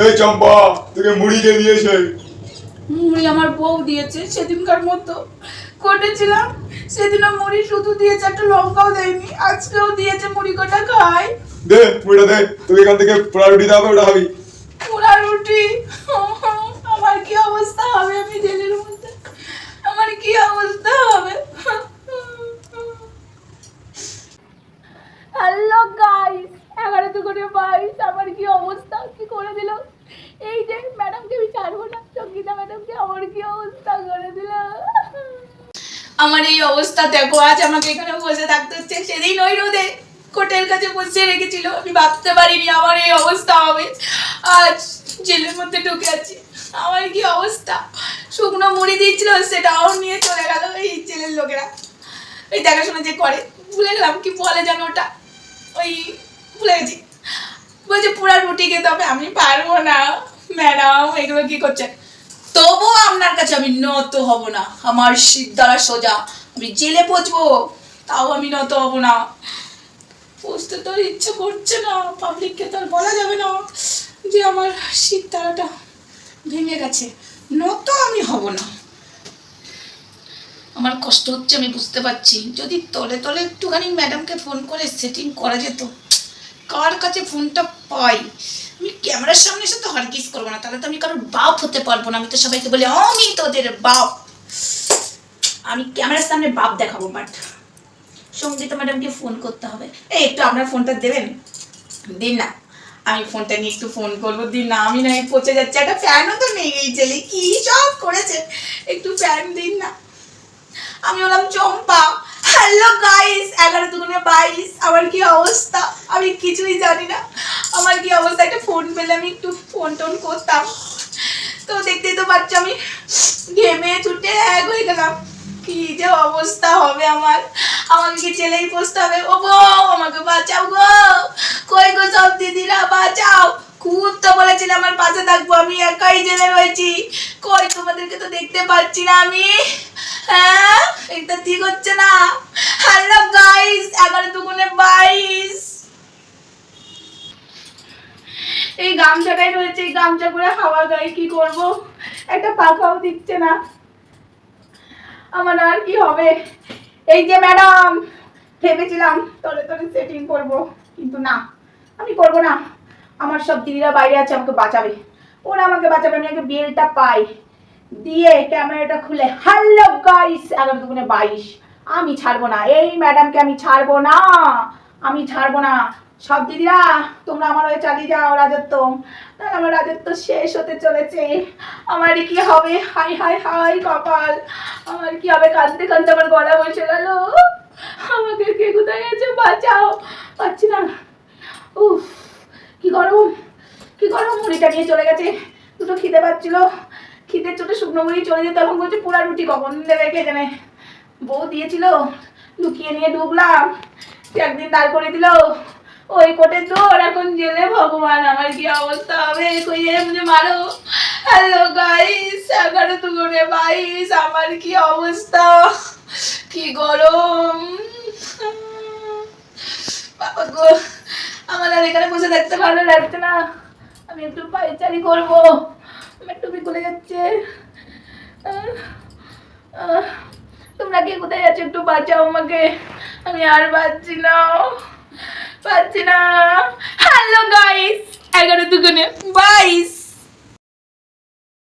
এই চম্পা তোকে মুড়ি কে দিয়েছে? মুড়ি আমার বউ দিয়েছে সেদিনকার মতো। কটেছিলাম সেদিনও মুড়ি শুধু দিয়েছে একটা লঙ্কাও দেয়নি আজকেও দিয়েছে মুড়ি কটা খাই। দে মুড়িটা দে তুই এখান থেকে পোড়া রুটি দাও হবে ওটা খাবি। পোড়া রুটি আমার কি অবস্থা হবে আমি জেলের মধ্যে আমার কি অবস্থা হবে হ্যালো গাইস এগারো তো করে বাইশ আমার কি অবস্থা? কি করে দিল? এই যে, ম্যাডামকে আমি ছাড়বো না। সঙ্গীতা ম্যাডামকে আমার কি অবস্থা করে দিল? আমার এই অবস্থা, দেখো, আজ আমাকে এখানে বসে থাকতে হচ্ছে। সেদিন ওই রোদে কোটের কাছে বসে রেখেছিল। আমি ভাবতে পারিনি আমার এই অবস্থা হবে। আজ জেলের মধ্যে ঢুকে আছি। আমার কি অবস্থা? শুকনো মুড়ি দিয়েছিল, সেটাও নিয়ে চলে গেল এই জেলের লোকেরা। এই দেখাশোনা যে করে, ভুলে গেলাম কি বলে যেন ওটা। ওই ভুলে গেছি। বলছে পুরা রুটি খেতে হবে, আমি পারব না। ম্যাডাম, এগুলো কি করছে? তবুও আপনার কাছে আমি নত হব না। আমার শীত দ্বারা সোজা। আমি জেলে পচবো, তাও আমি নত হব না। বুঝতে তো ইচ্ছে করছে না। পাবলিককে তো আর বলা যাবে না যে আমার শীত দ্বারাটা ভেঙে গেছে। নত আমি হব না। আমার কষ্ট হচ্ছে, আমি বুঝতে পারছি। যদি তলে তলে একটুখানি ম্যাডামকে ফোন করে সেটিং করা যেত কাছে ফোনটা পাই, আমি ক্যামেরার সামনে এসে তো হারকিস করব না। তাহলে তো আমি কারোর বাপ হতে পারব না। আমি তো সবাইকে বলি, আমি তোদের বাপ। আমি ক্যামেরার সামনে বাপ দেখাবো বাট সঙ্গীতা ম্যাডামকে ফোন করতে হবে। এই, একটু আপনার ফোনটা দেবেন? দিন না। আমি ফোনটা নিয়ে একটু ফোন করব। দিন না, আমি না পচে যাচ্ছে। একটা ফ্যানও তো নেই এই ছেলে কি সব করেছে? একটু ফ্যান দিন না। আমি হলাম চম্পা হ্যালো গাইস এগারো দুগুণে বাইশ। আমার কি অবস্থা? আমি কিছুই জানি না। আমার কি অবস্থা? একটা ফোন পেলে আমি একটু ফোন টোন করতাম। তো দেখতেই তো পাচ্ছ আমি ঘেমে ছুটে এক হয়ে গেলাম। কি যে অবস্থা হবে আমার। আমাকে কি ছেলেই বসতে হবে? ও গো আমাকে বাঁচাও গো। কই গো সব দিদিরা, বাঁচাও। খুব তো বলেছিল আমার পাশে থাকব। আমি একাই জেলে রয়েছি। কই তোমাদেরকে তো দেখতে পাচ্ছি না আমি। হ্যাঁ? এটা ঠিক হচ্ছে না হ্যালো গাইস এগারো দুগুণে বাইশ এই গামছাটাই রয়েছে, এই গামছা করে হাওয়া গায়ে কি করব? একটা পাখাও দিচ্ছে না। আমার আর কি হবে? এই যে ম্যাডাম, ভেবেছিলাম তলে তলে সেটিং করব, কিন্তু না, আমি করব না। আমার সব দিদিরা বাইরে আছে, আমাকে বাঁচাবে। ওরা আমাকে বাঁচাবে আমি আগে বেলটা পাই। দিয়ে ক্যামেরাটা খুলে হ্যালো গাইস এগারো দুগুণে বাইশ। আমি ছাড়বো না। এই ম্যাডামকে আমি ছাড়বো না। আমি ছাড়বো না। সব দিদিরা, তোমরা আমার হয়ে চালিয়ে যাও রাজত্ব। তাহলে আমার রাজত্ব শেষ হতে চলেছে। আমার কি হবে? হাই হাই হাই, কপাল। আমার কি হবে? কাঁদতে কাঁদতে আমার গলা বসে গেল। আমাকে কে কোথায় আছে বাঁচাও। পাচ্ছি না। উফ, কি গরম। কি গরম। মুড়িটা নিয়ে চলে গেছে। দুটো খিদে পাচ্ছিল। খিদের চোটে শুকনো মুড়ি চলে যেত। এখন বলছে পোড়া রুটি কখন দেবে কে জানে? বউ দিয়েছিল। লুকিয়ে নিয়ে ঢুকলাম একদিন দাঁড় করে দিল। ওই কোটে তোর এখন জেলে ভগবান, আমার কি অবস্থা হবে? কই এ মুঝে মারো? হ্যালো গাইস এগারো দুগুণে বাইশ, আমার কি অবস্থা? কি গরম? বাবা গো, আমার আর এখানে বসে থাকতে ভালো লাগছে না। আমি একটু পাইচারি করব। আমার টুপি খুলে যাচ্ছে। তোমরা কে কোথায় আছো একটু বাঁচাও আমাকে। আমি আর বাঁচছি না। পাচ্ছি না। হ্যালো গাইস এগারো দুগুনে বাইশ।